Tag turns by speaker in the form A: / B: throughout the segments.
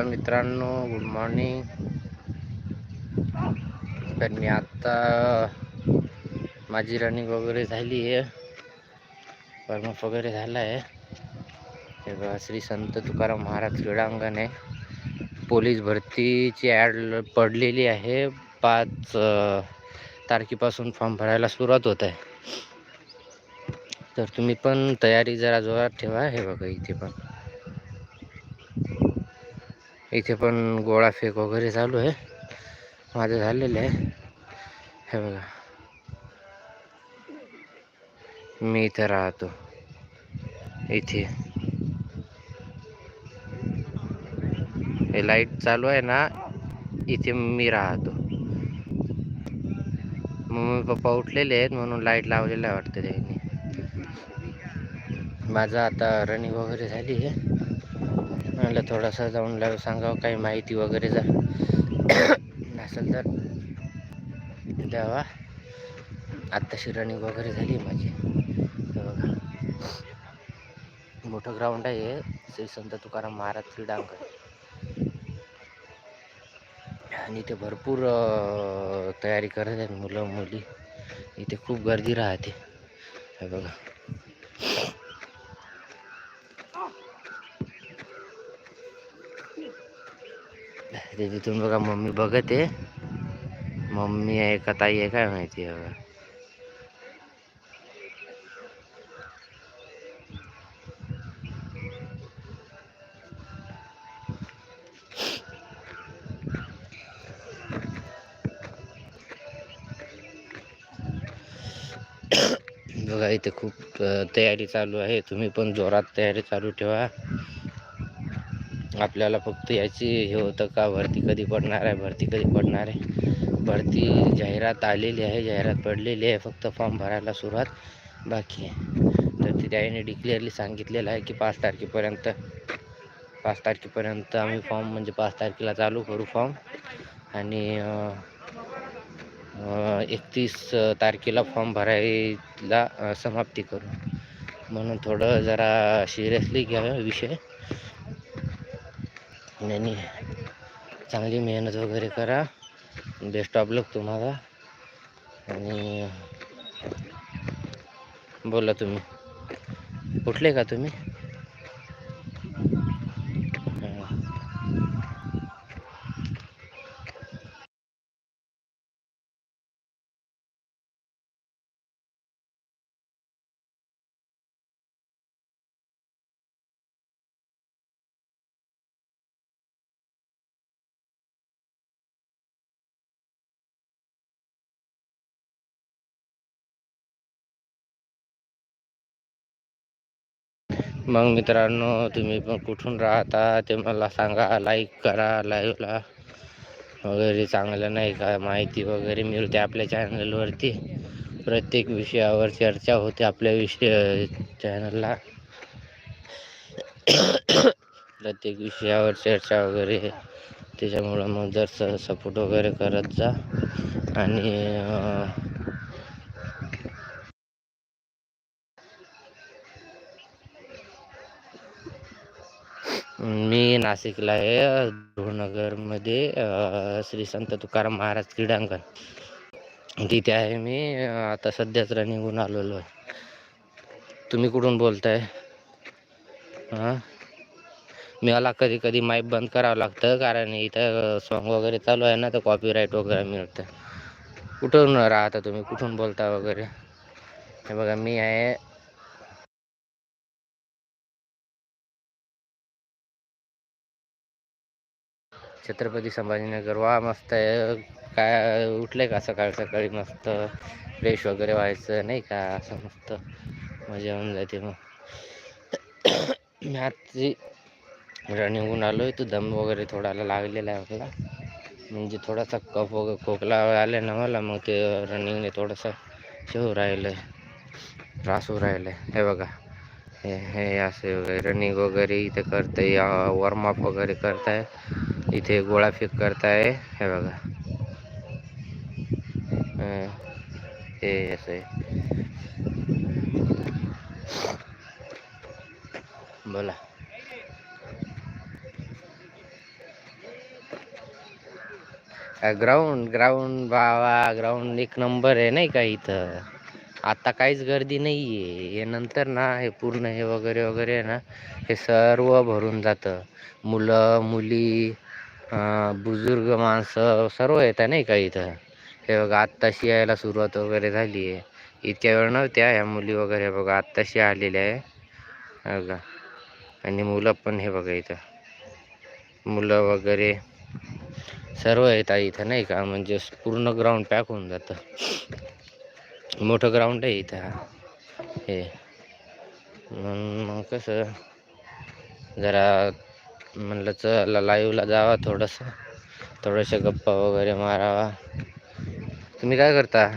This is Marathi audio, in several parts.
A: चला मित्रांनो गुड मॉर्निंग तर मी आत्ता माझी रनिंग वगैरे झाली आहे. वॉर्मअप वगैरे झाला आहे. हे बघा श्री संत तुकाराम महाराज क्रीडांगण. आहे पोलीस भरतीची ॲड पडलेली आहे. पाच तारखेपासून फॉर्म भरायला सुरुवात होत आहे. तर तुम्ही पण तयारी जरा जोरात ठेवा. हे बघा इथे पण. इथे पण गोळा फेक वगैरे चालू आहे. माझं झालेलं आहे. हे बघा. मी इथे राहतो. इथे. हे लाइट चालू आहे ना इथे मी राहतो. मम्मी पप्पा उठलेले आहेत म्हणून लाइट लावलेलं आहे वाटतं त्यांनी. माझं आता रनिंग वगैरे झाली आहे. म्हणलं थोडंसं जाऊन लाव सांगावं काही माहिती वगैरे जर नसेल तर. द्यावा आत्ताशी रनिंग वगैरे झाली माझी. बघा. मोठं ग्राउंड आहे श्री संत तुकाराम महाराज क्रीडांगण आणि इथे भरपूर तयारी करत आहेत मुलं मुली. इथे खूप गर्दी राहते. हे बघा. ते तिथून बघा मम्मी बघत आहे मम्मी आहे का ताई आहे काय माहिती आहे बघा बघा इथे खूप अ, तयारी चालू आहे तुम्ही पण जोरात तयारी चालू ठेवा आपल्याला फक्त याची हे होतं का? भरती कधी पडणार आहे? भरती कधी पडणार आहे? भरती जाहिरात आलेली आहे जाहिरात पडलेली आहे. फक्त फॉर्म भरायला सुरुवात बाकी आहे. तर ते त्याने डिक्लेअरली सांगितलेलं आहे की पाच तारखेपर्यंत पाच तारखेपर्यंत आम्ही फॉर्म म्हणजे पाच तारखेला चालू करू फॉर्म. आणि एकतीस तारखेला फॉर्म भरायला समाप्ती करू. म्हणून थोडं जरा सिरियसली घ्यावा विषय. नाही चांगली मेहनत वगैरे करा. बेस्ट ऑफ लक तुम्हाला. आणि बोला तुम्ही. कुठले का तुम्ही? मग मित्रांनो तुम्ही पण कुठून राहता ते मला सांगा. लाईक करा लाईव्हला वगैरे चांगलं नाही का? माहिती वगैरे मिळते आपल्या चॅनलवरती प्रत्येक विषयावर चर्चा होते आपल्या विषय चॅनलला प्रत्येक विषयावर चर्चा वगैरे. त्याच्यामुळं मग जर सपोर्ट वगैरे करत जा. आणि मी नाशिकला आहे धुळनगरमध्ये श्री संत तुकाराम महाराज क्रीडांगण. तिथे आहे मी आता सध्याच रनिंगहून आलेलो आहे. तुम्ही कुठून बोलताय? हां? मला कधी कधी माईक बंद करावं लागतं कारण इथं सॉन्ग वगैरे चालू आहे ना तर कॉपीराईट वगैरे मिळतं. कुठून राहता तुम्ही? कुठून बोलता वगैरे? हे बघा मी आहे छत्रपती संभाजीनगर. वा मस्त आहे. काय उठले का सकाळ सकाळी? मस्त. फ्रेश वगैरे व्हायचं नाही का? असं मस्त. मजा होऊन जाते मग. मी आजची रनिंगहून आलो आहे तो दम वगैरे थोडाला लागलेला आहे आपला. म्हणजे थोडासा कफ वगैरे खोकला आला ना मला मग ते रनिंगने थोडंसं शेव राहिलं आहे त्रास होऊ राहिला आहे हे बघा. हे हे असे वगैरे रनिंग वगैरे इथे करताय. वॉर्मअप वगैरे करताय. इथे गोळाफेक करताय. हे बघा. हे असं आहे. बोला. ग्राउंड ग्राउंड बाबा ग्राउंड एक नंबर आहे नाही का इथं. आता काहीच गर्दी नाही आहे हे नंतर ना हे पूर्ण हे वगैरे वगैरे आहे ना हे सर्व भरून जातं. मुलं मुली बुजुर्ग माणसं सर्व येतं नाही का इथं. हे बघा आत्ताशी यायला सुरुवात वगैरे झाली आहे. इतक्या वेळ नव्हत्या ह्या मुली वगैरे हे बघा आत्ताशी आलेल्या आहे. बघा. आणि मुलं पण हे बघा इथं. मुलं वगैरे सर्व येतात इथं नाही का म्हणजे पूर्ण ग्राउंड पॅक होऊन जातं. मोठं ग्राउंड आहे इथं हे. मग कसं? जरा म्हणलं चला लाईव्हला जावा थोडंसं. थोडंशा गप्पा वगैरे मारावा. तुम्ही काय करता?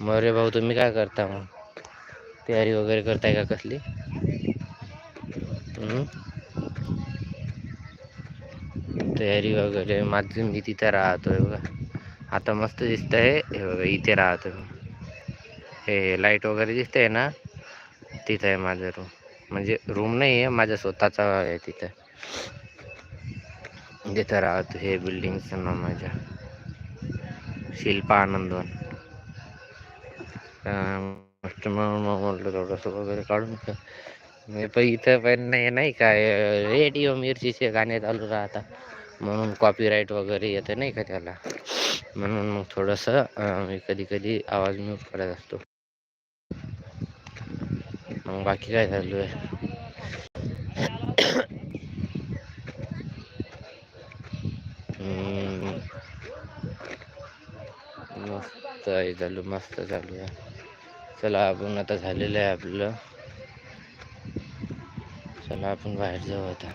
A: मरे भाऊ तुम्ही काय करता मग? तयारी वगैरे करताय का कसली? तयारी वगैरे माझं मी तिथं राहतोय बघा. आता मस्त दिसतंय हे बघा इथे राहतो हे लाइट वगैरे दिसतंय ना? तिथं आहे माझं रूम म्हणजे रूम नाही आहे माझ्या स्वतःचा आहे तिथं. जिथं राहतो हे बिल्डिंगचं नाव माझ्या. शिल्पा आनंदवन मस्त म्हटलं थोडंसं वगैरे काढून मी पण इथं पण नाही नाही काय रेडिओ मिरचीचे गाणे चालू राहतात. म्हणून कॉपीराईट वगैरे येतं नाही का त्याला. म्हणून मग थोडंसं मी कधी कधी आवाज म्यूट करत असतो. मग बाकी काय चालू आहे मस्त आहे चालू मस्त चालू आहे चला आपण आता झालेलं आहे आपलं चला आपण बाहेर जाऊ आता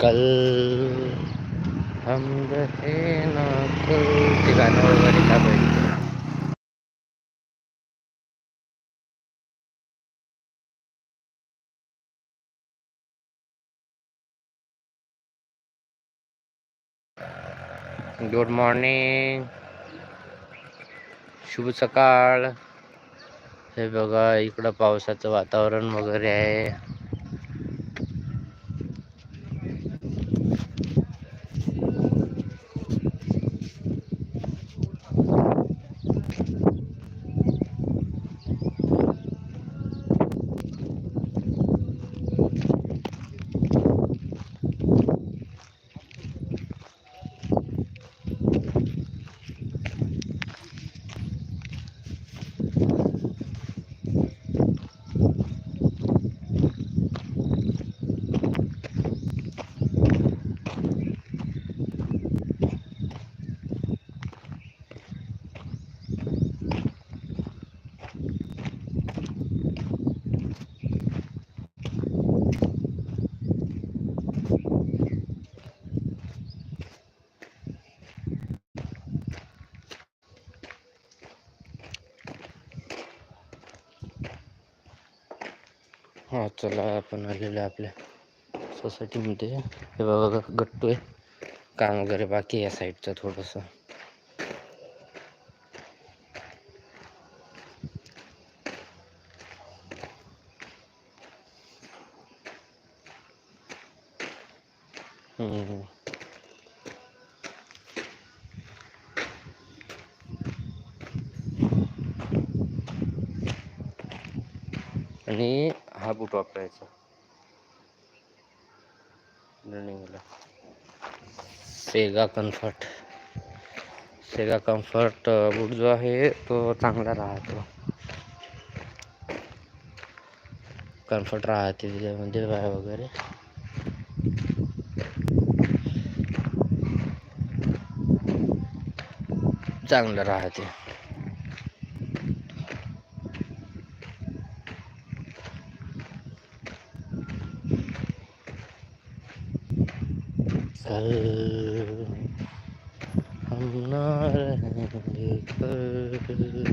A: कल हम रहे ना कल। ते गाणं वगैरे का पाहिजे गुड मॉर्निंग शुभ सकाळ. हे बघा इकडं पावसाचं वातावरण वगैरे आहे. हा चला आपण आलेलो आहे आपल्या सोसायटीमध्ये हे बघा गट्टू आहे. काम वगैरे बाकी आहे या साईडचं थोडंसं. हा बूट वापरायचा रनिंगला सेगा कंफर्ट. सेगा कंफर्ट बूट जो आहे तो चांगला राहतो. कंफर्ट राहते त्याच्यामध्ये वाय वगैरे. चांगलं राहते. कल हम ना रहेंगे कल